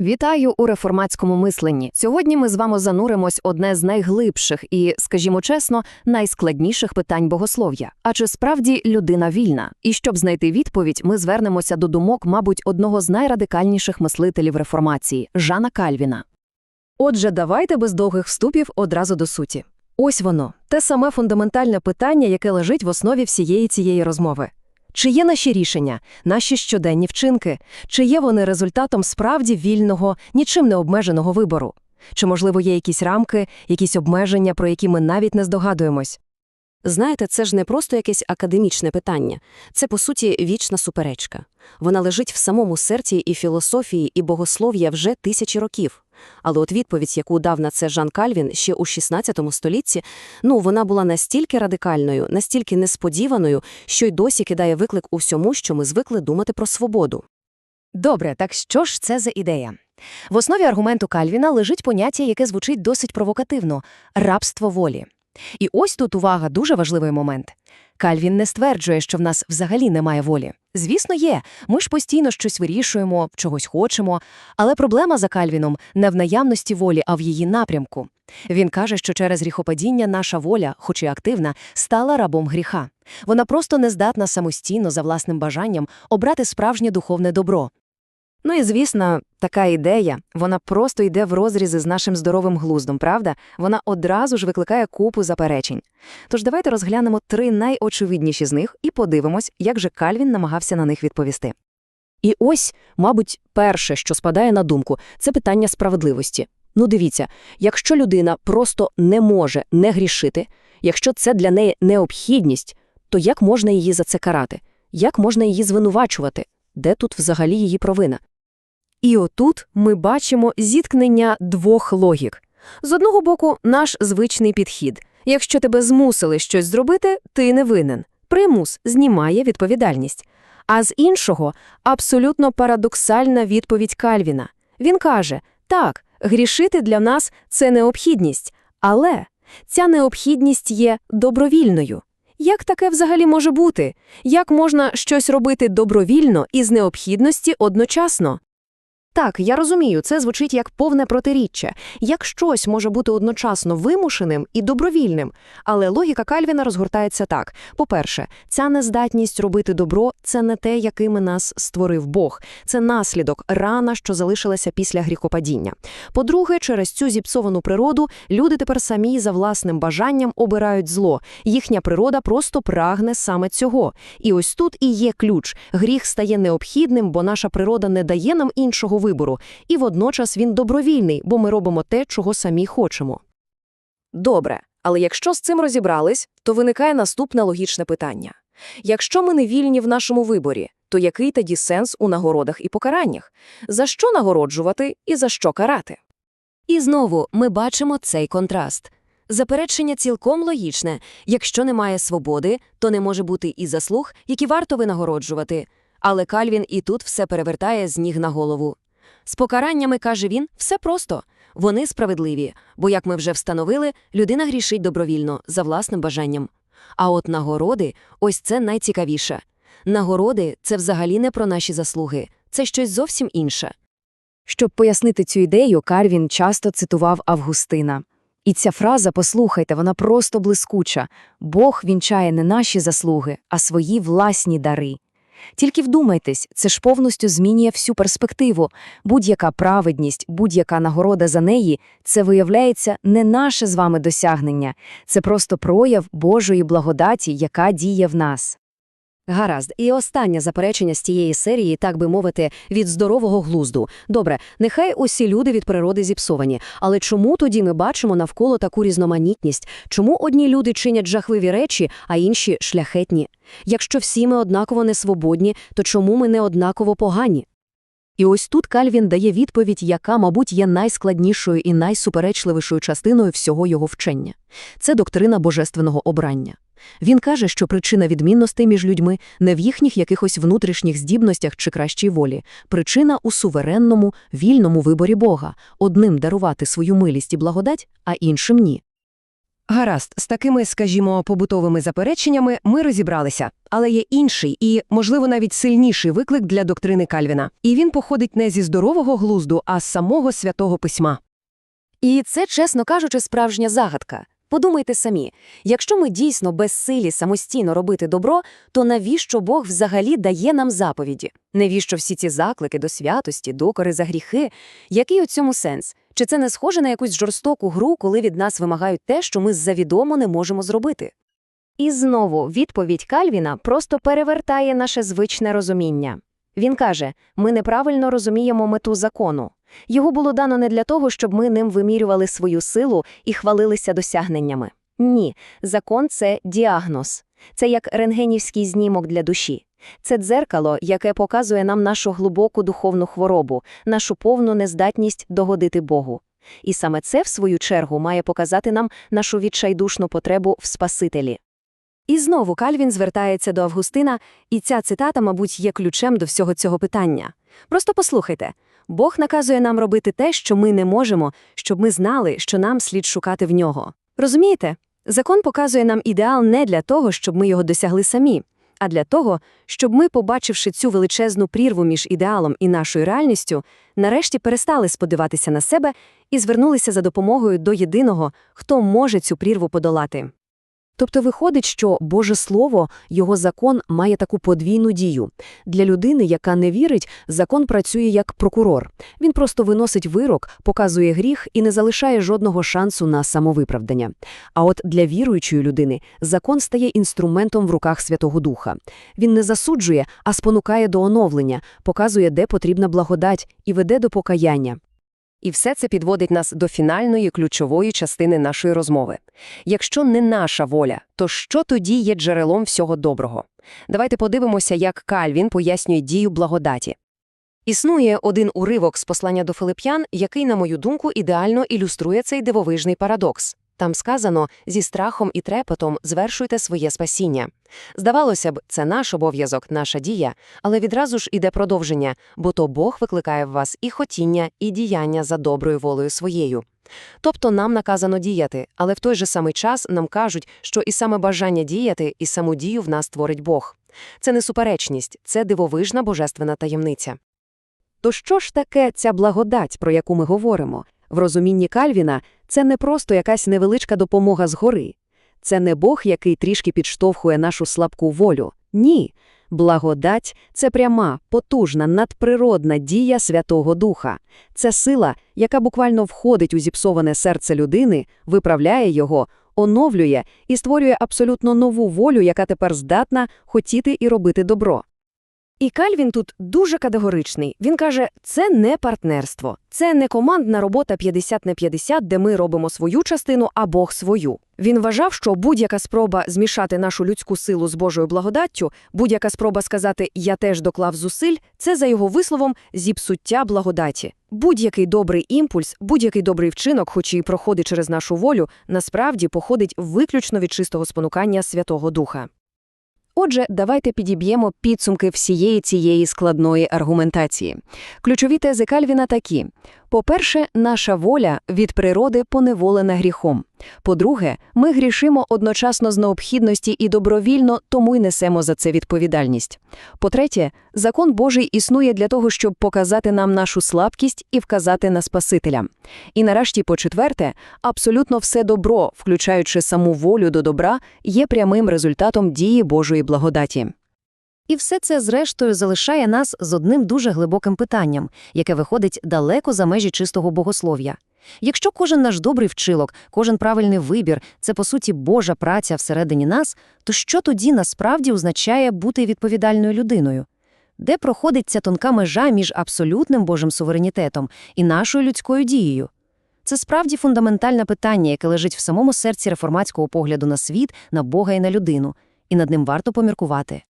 Вітаю у реформатському мисленні. Сьогодні ми з вами зануримось одне з найглибших і, скажімо чесно, найскладніших питань богослов'я. А чи справді людина вільна? І щоб знайти відповідь, ми звернемося до думок, мабуть, одного з найрадикальніших мислителів реформації Жана Кальвіна. Отже, давайте без довгих вступів одразу до суті. Ось воно, те саме фундаментальне питання, яке лежить в основі всієї цієї розмови. Чи є наші рішення, наші щоденні вчинки, чи є вони результатом справді вільного, нічим не обмеженого вибору? Чи, можливо, є якісь рамки, якісь обмеження, про які ми навіть не здогадуємось? Знаєте, це ж не просто якесь академічне питання. Це, по суті, вічна суперечка. Вона лежить в самому серці і філософії, і богослов'я вже тисячі років. Але от відповідь, яку дав на це Жан Кальвін ще у 16 столітті, ну, вона була настільки радикальною, настільки несподіваною, що й досі кидає виклик усьому, що ми звикли думати про свободу. Добре, так що ж це за ідея? В основі аргументу Кальвіна лежить поняття, яке звучить досить провокативно – рабство волі. І ось тут увага, дуже важливий момент. Кальвін не стверджує, що в нас взагалі немає волі. Звісно, є. Ми ж постійно щось вирішуємо, чогось хочемо. Але проблема за Кальвіном не в наявності волі, а в її напрямку. Він каже, що через гріхопадіння наша воля, хоч і активна, стала рабом гріха. Вона просто не здатна самостійно, за власним бажанням, обрати справжнє духовне добро. Ну і звісно, така ідея, вона просто йде в розрізи з нашим здоровим глуздом, правда? Вона одразу ж викликає купу заперечень. Тож давайте розглянемо три найочевидніші з них і подивимось, як же Кальвін намагався на них відповісти. І ось, мабуть, перше, що спадає на думку, це питання справедливості. Ну дивіться, якщо людина просто не може не грішити, якщо це для неї необхідність, то як можна її за це карати? Як можна її звинувачувати? Де тут взагалі її провина? І отут ми бачимо зіткнення двох логік. З одного боку, наш звичний підхід. Якщо тебе змусили щось зробити, ти не винен. Примус знімає відповідальність. А з іншого – абсолютно парадоксальна відповідь Кальвіна. Він каже, так, грішити для нас – це необхідність, але ця необхідність є добровільною. Як таке взагалі може бути? Як можна щось робити добровільно і з необхідності одночасно? Так, я розумію, це звучить як повне протиріччя. Як щось може бути одночасно вимушеним і добровільним. Але логіка Кальвіна розгортається так. По-перше, ця нездатність робити добро – це не те, якими нас створив Бог. Це наслідок, рана, що залишилася після гріхопадіння. По-друге, через цю зіпсовану природу люди тепер самі за власним бажанням обирають зло. Їхня природа просто прагне саме цього. І ось тут і є ключ. Гріх стає необхідним, бо наша природа не дає нам іншого вибору, і водночас він добровільний, бо ми робимо те, чого самі хочемо. Добре, але якщо з цим розібрались, то виникає наступне логічне питання. Якщо ми не вільні в нашому виборі, то який тоді сенс у нагородах і покараннях? За що нагороджувати і за що карати? І знову ми бачимо цей контраст. Заперечення цілком логічне. Якщо немає свободи, то не може бути і заслуг, які варто винагороджувати. Але Кальвін і тут все перевертає з ніг на голову. З покараннями, каже він, все просто. Вони справедливі, бо, як ми вже встановили, людина грішить добровільно, за власним бажанням. А от нагороди ось це найцікавіше. Нагороди це взагалі не про наші заслуги, це щось зовсім інше. Щоб пояснити цю ідею, Карвін часто цитував Августина. І ця фраза, послухайте, вона просто блискуча. Бог вінчає не наші заслуги, а свої власні дари. Тільки вдумайтесь, це ж повністю змінює всю перспективу. Будь-яка праведність, будь-яка нагорода за неї це виявляється не наше з вами досягнення, це просто прояв Божої благодаті, яка діє в нас. Гаразд, і останнє заперечення з тієї серії, так би мовити, від здорового глузду. Добре, нехай усі люди від природи зіпсовані, але чому тоді ми бачимо навколо таку різноманітність? Чому одні люди чинять жахливі речі, а інші шляхетні? Якщо всі ми однаково не свободні, то чому ми не однаково погані? І ось тут Кальвін дає відповідь, яка, мабуть, є найскладнішою і найсуперечливішою частиною всього його вчення. Це доктрина божественного обрання. Він каже, що причина відмінностей між людьми не в їхніх якихось внутрішніх здібностях чи кращій волі, причина у суверенному, вільному виборі Бога, одним дарувати свою милість і благодать, а іншим ні. Гаразд, з такими, скажімо, побутовими запереченнями ми розібралися. Але є інший і, можливо, навіть сильніший виклик для доктрини Кальвіна. І він походить не зі здорового глузду, а з самого святого письма. І це, чесно кажучи, справжня загадка. Подумайте самі, якщо ми дійсно безсилі самостійно робити добро, то навіщо Бог взагалі дає нам заповіді? Навіщо всі ці заклики до святості, докори за гріхи? Який у цьому сенс? Чи це не схоже на якусь жорстоку гру, коли від нас вимагають те, що ми завідомо не можемо зробити? І знову відповідь Кальвіна просто перевертає наше звичне розуміння. Він каже, ми неправильно розуміємо мету закону. Його було дано не для того, щоб ми ним вимірювали свою силу і хвалилися досягненнями. Ні, закон це діагноз. Це як рентгенівський знімок для душі. Це дзеркало, яке показує нам нашу глибоку духовну хворобу, нашу повну нездатність догодити Богу. І саме це, в свою чергу, має показати нам нашу відчайдушну потребу в Спасителі. І знову Кальвін звертається до Августина, і ця цитата, мабуть, є ключем до всього цього питання. Просто послухайте. Бог наказує нам робити те, що ми не можемо, щоб ми знали, що нам слід шукати в нього. Розумієте? Закон показує нам ідеал не для того, щоб ми його досягли самі, а для того, щоб ми, побачивши цю величезну прірву між ідеалом і нашою реальністю, нарешті перестали сподіватися на себе і звернулися за допомогою до єдиного, хто може цю прірву подолати. Тобто виходить, що Боже Слово, його закон має таку подвійну дію. Для людини, яка не вірить, закон працює як прокурор. Він просто виносить вирок, показує гріх і не залишає жодного шансу на самовиправдання. А от для віруючої людини закон стає інструментом в руках Святого Духа. Він не засуджує, а спонукає до оновлення, показує, де потрібна благодать, і веде до покаяння. І все це підводить нас до фінальної ключової частини нашої розмови. Якщо не наша воля, то що тоді є джерелом всього доброго? Давайте подивимося, як Кальвін пояснює дію благодаті. Існує один уривок з послання до Филип'ян, який, на мою думку, ідеально ілюструє цей дивовижний парадокс. Там сказано «зі страхом і трепетом звершуйте своє спасіння». Здавалося б, це наш обов'язок, наша дія, але відразу ж іде продовження, бо то Бог викликає в вас і хотіння, і діяння за доброю волею своєю. Тобто нам наказано діяти, але в той же самий час нам кажуть, що і саме бажання діяти, і саму дію в нас творить Бог. Це не суперечність, це дивовижна божественна таємниця. То що ж таке ця благодать, про яку ми говоримо? В розумінні Кальвіна це не просто якась невеличка допомога згори. Це не Бог, який трішки підштовхує нашу слабку волю. Ні. Благодать – це пряма, потужна, надприродна дія Святого Духа. Це сила, яка буквально входить у зіпсоване серце людини, виправляє його, оновлює і створює абсолютно нову волю, яка тепер здатна хотіти і робити добро. І Кальвін тут дуже категоричний. Він каже, це не партнерство, це не командна робота 50 на 50, де ми робимо свою частину, а Бог свою. Він вважав, що будь-яка спроба змішати нашу людську силу з Божою благодаттю, будь-яка спроба сказати «я теж доклав зусиль» – це, за його висловом, зіпсуття благодаті. Будь-який добрий імпульс, будь-який добрий вчинок, хоч і проходить через нашу волю, насправді походить виключно від чистого спонукання Святого Духа. Отже, давайте підіб'ємо підсумки всієї цієї складної аргументації. Ключові тези Кальвіна такі. По-перше, наша воля від природи поневолена гріхом. По-друге, ми грішимо одночасно з необхідності і добровільно, тому й несемо за це відповідальність. По-третє, закон Божий існує для того, щоб показати нам нашу слабкість і вказати на Спасителя. І нарешті, по-четверте, абсолютно все добро, включаючи саму волю до добра, є прямим результатом дії Божої благодаті. І все це, зрештою, залишає нас з одним дуже глибоким питанням, яке виходить далеко за межі чистого богослов'я. Якщо кожен наш добрий вчилок, кожен правильний вибір – це, по суті, Божа праця всередині нас, то що тоді насправді означає бути відповідальною людиною? Де проходить ця тонка межа між абсолютним Божим суверенітетом і нашою людською дією? Це справді фундаментальне питання, яке лежить в самому серці реформатського погляду на світ, на Бога і на людину, і над ним варто поміркувати.